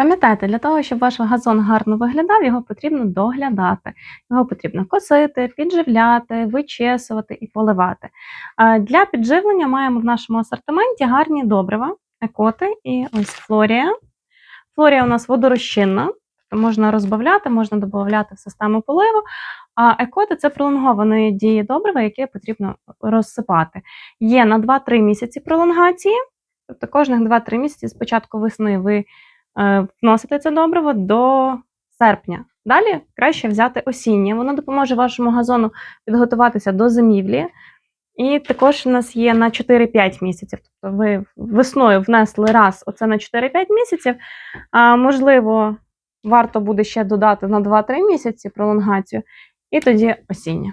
Пам'ятайте, для того, щоб ваш газон гарно виглядав, його потрібно доглядати. Його потрібно косити, підживляти, вичесувати і поливати. Для підживлення маємо в нашому асортименті гарні добрива, екоти і ось флорія. Флорія у нас водорозчинна, тобто можна розбавляти, можна додати в систему поливу. А екоти це пролонгованої дії добрива, яке потрібно розсипати. Є на 2-3 місяці пролонгації, тобто кожних 2-3 місяці з початку весни ви е, вносите це добриво до серпня. Далі краще взяти осіннє. Воно допоможе вашому газону підготуватися до зимівлі. І також у нас є на 4-5 місяців. Тобто ви весною внесли раз оце на 4-5 місяців. А можливо, варто буде ще додати на 2-3 місяці пролонгацію, і тоді осіннє.